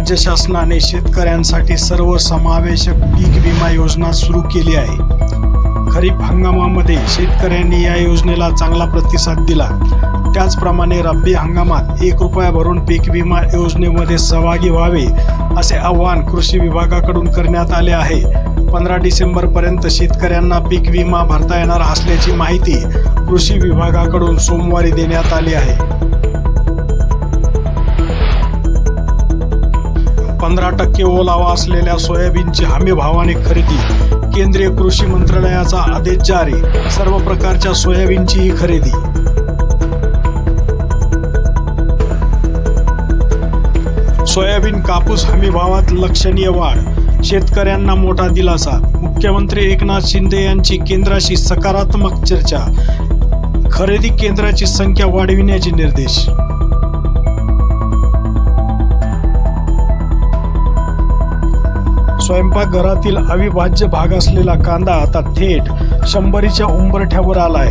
राज्य शासनाने शेतकऱ्यांसाठी सर्वसमावेशक पीक विमा योजना सुरू केली आहे. खरीप हंगामामध्ये शेतकऱ्यांनी या योजनेला चांगला प्रतिसाद दिला. त्याचप्रमाणे रब्बी हंगामात एक रुपया भरून पीक विमा योजनेमध्ये सहभागी व्हावे असे आवाहन कृषी विभागाकडून करण्यात आले आहे. पंधरा डिसेंबरपर्यंत शेतकऱ्यांना पीक विमा भरता येणार असल्याची माहिती कृषी विभागाकडून सोमवारी देण्यात आली आहे. पंधरा टक्के ओलावा असलेल्या सोयाबीनची हमी भावाने खरेदी केंद्रीय कृषी मंत्रालयाचा आदेश जारी सर्व प्रकारच्या सोयाबीनचीही खरेदी. सोयाबीन कापूस हमी भावात लक्षणीय वाढ शेतकऱ्यांना मोठा दिलासा. मुख्यमंत्री एकनाथ शिंदे यांची केंद्राशी सकारात्मक चर्चा. खरेदी केंद्राची संख्या वाढविण्याचे निर्देश. स्वयंपाकघरातील अविभाज्य भाग असलेला कांदा आता थेट शंभरीच्या उंबरठ्यावर आलाय.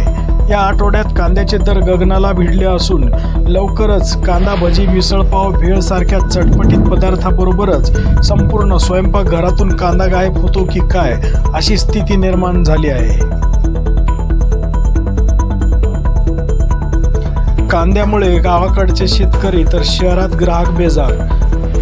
या आठवड्यात कांद्याचे दर गगनाला भिडले असून लवकरच कांदा भजी मिसळपाव भेळ सारख्या चटपटीत पदार्थाबरोबरच संपूर्ण स्वयंपाकघरातून कांदा गायब होतो की काय अशी स्थिती निर्माण झाली आहे. कांद्यामुळे गावाकडचे शेतकरी तर शहरात ग्राहक बेजार.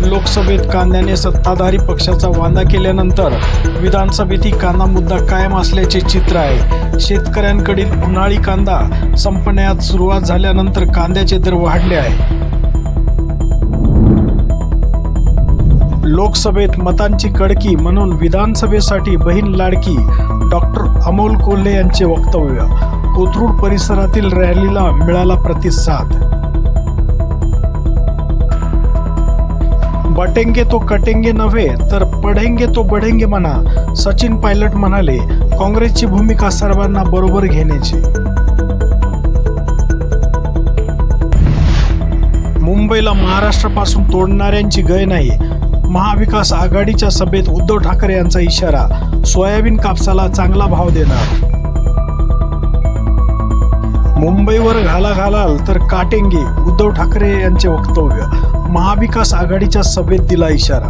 लोकसभेत कांद्याने सत्ताधारी पक्षाचा वांदा केल्यानंतर विधानसभेतही कांदा मुद्दा कायम असल्याचे चित्र आहे. शेतकऱ्यांकडील उन्हाळी कांदा संपण्यात सुरुवात झाल्यानंतर कांद्याचे दर वाढले आहे. लोकसभेत मतांची कडकी म्हणून विधानसभेसाठी बहीण लाडकी डॉक्टर अमोल कोल्हे यांचे वक्तव्य कोथरूड परिसरातील रॅलीला मिळाला प्रतिसाद. बटेंगे तो कटेंगे नव्हे तर पढेंगे तो बढेंगे म्हणा सचिन पायलट म्हणाले काँग्रेसची भूमिका सर्वांना बरोबर घेण्याची. मुंबईला महाराष्ट्रापासून तोडणाऱ्यांची गय नाही. महाविकास आघाडीच्या सभेत उद्धव ठाकरे यांचा इशारा सोयाबीन कापसाला चांगला भाव देणार. मुंबईवर घाला घालाल तर काटेंगे उद्धव ठाकरे यांचे वक्तव्य. महाविकास आघाडीच्या सभेत दिला इशारा.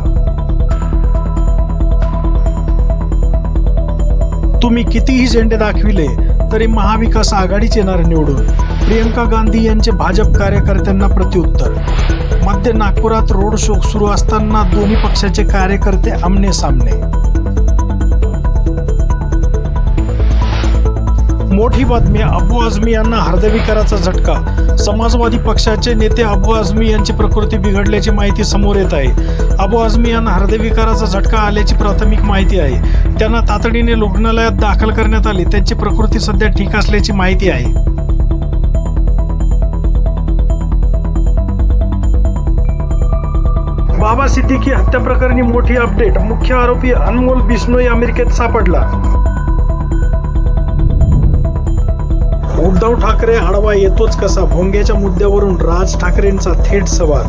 तुम्ही कितीही झेंडे दाखविले तरी महाविकास आघाडीच येणार निवडून. प्रियंका गांधी यांचे भाजप कार्यकर्त्यांना प्रत्युत्तर. मध्य नागपुरात रोड शो सुरू असताना दोन्ही पक्षाचे कार्यकर्ते आमने सामने. मोठी बातमी अबू आझमी यांना हृदयविकाराचा झटका. समाजवादी पक्षाचे नेते अबू आझमी यांची प्रकृती बिघडल्याची माहिती समोर येत आहे. अबू आझमी यांना हृदयविकाराचा झटका आल्याची प्राथमिक माहिती आहे. त्यांना तातडीने रुग्णालयात दाखल करण्यात आले. त्यांची प्रकृती सध्या ठीक असल्याची माहिती आहे. बाबा सिद्दीकी हत्या प्रकरणी मोठी अपडेट. मुख्य आरोपी अनमोल बिस्नोई अमेरिकेत सापडला. उद्धव ठाकरे आडवा येतोच कसा? भोंग्याच्या मुद्द्यावरून राज ठाकरेंचा थेट सवाल.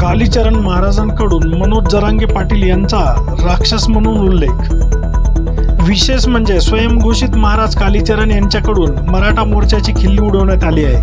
कालीचरण महाराजांकडून मनोज जरांगे पाटील यांचा राक्षस म्हणून उल्लेख. विशेष म्हणजे स्वयंघोषित महाराज कालीचरण यांच्याकडून मराठा मोर्चाची खिल्ली उडवण्यात आली आहे.